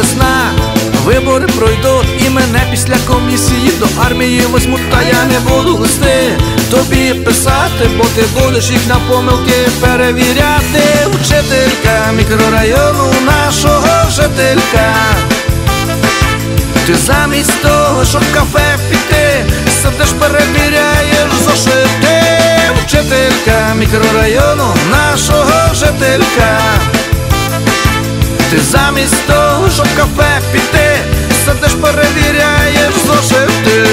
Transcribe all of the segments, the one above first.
весна, вибори пройдуть і мене після комісії до армії возьмуть, та я не буду листи тобі писати, бо ти будеш їх на помилки перевіряти. Вчителька мікрорайону нашого жителька. Ти замість того, щоб кафе піти, сидиш, перевіряєш зошити. Вчителька мікрорайону нашого жителька. Ти замість того, щоб кафе піти, сидиш, перевіряєш зошити.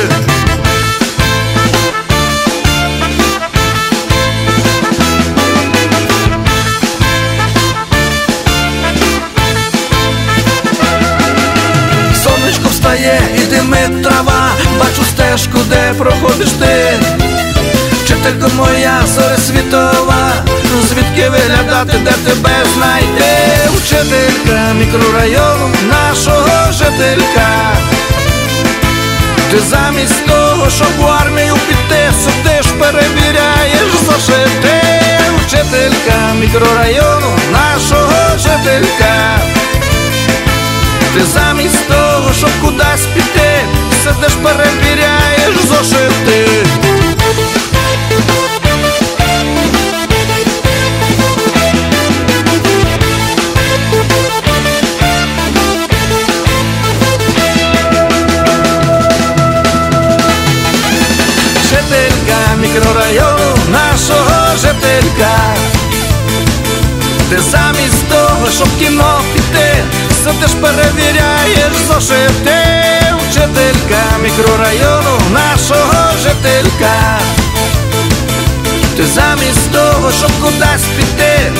Сонечко встає і димить трава, бачу стежку, де проходиш ти. Вчителько моя зоря світова, ну звідки виглядати, де тебе знайти? Вчителька мікрорайону нашого жителька. Ти замість того, щоб в армію піти, сидиш, перевіряєш зошити. Вчителька мікрорайону нашого жителька. Ти замість того, щоб кудись піти, сидиш, перевіряєш Ти замість того, щоб кіно піти, все ти ж перевіряєш зошити. Вчителька мікрорайону нашого жителька. Ти замість того, щоб кудись піти,